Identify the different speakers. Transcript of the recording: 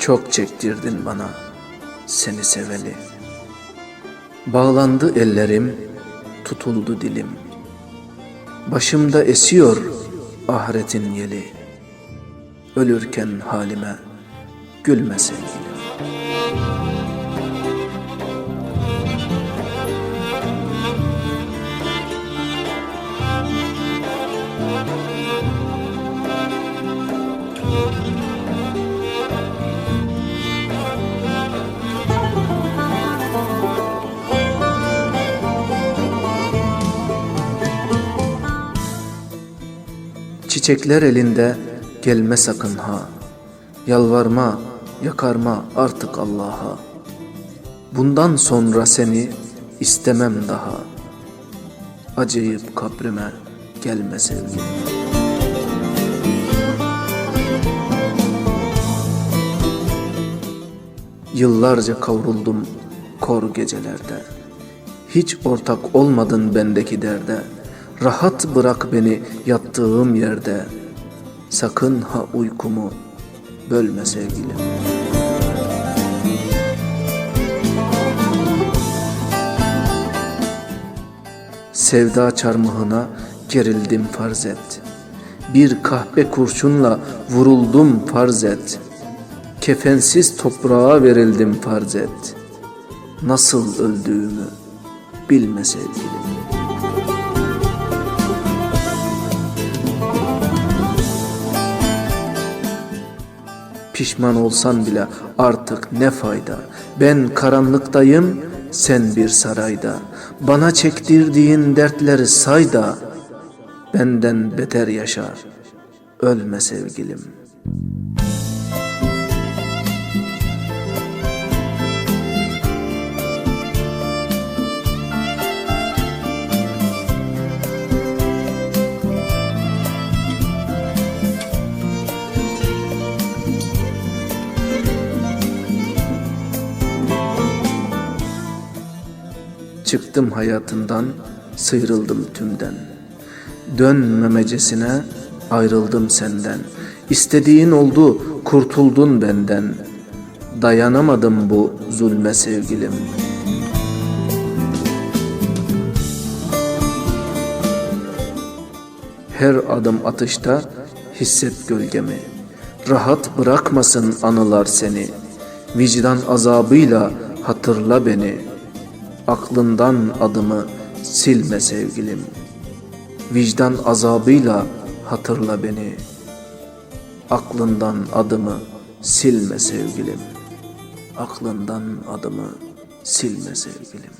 Speaker 1: Çok çektirdin bana seni seveli. Bağlandı ellerim, tutuldu dilim. Başımda esiyor ahiretin yeli. Ölürken halime gülme sevgilim. Çiçekler elinde gelme sakın ha. Yalvarma, yakarma artık Allah'a. Bundan sonra seni istemem daha. Acıyıp kabrime gelme sevgilim. Yıllarca kavruldum kor gecelerde. Hiç ortak olmadın bendeki derde. Rahat bırak beni yattığım yerde. Sakın ha uykumu bölme sevgilim. Sevda çarmıhına gerildim farz et. Bir kahpe kurşunla vuruldum farz et. Kefensiz toprağa verildim farz et. Nasıl öldüğümü bilme sevgilim. Pişman olsan bile artık ne fayda. Ben karanlıktayım, sen bir sarayda. Bana çektirdiğin dertleri say da, benden beter yaşa. Ölme sevgilim. Çıktım hayatından, sıyrıldım tümden. Dönmemecesine ayrıldım senden. İstediğin oldu, kurtuldun benden. Dayanamadım bu zulme sevgilim. Her adım atışta hisset gölgemi. Rahat bırakmasın anılar seni. Vicdan azabıyla hatırla beni.'' Aklından adımı silme sevgilim. Vicdan azabıyla hatırla beni. Aklından adımı silme sevgilim. Aklından adımı silme sevgilim.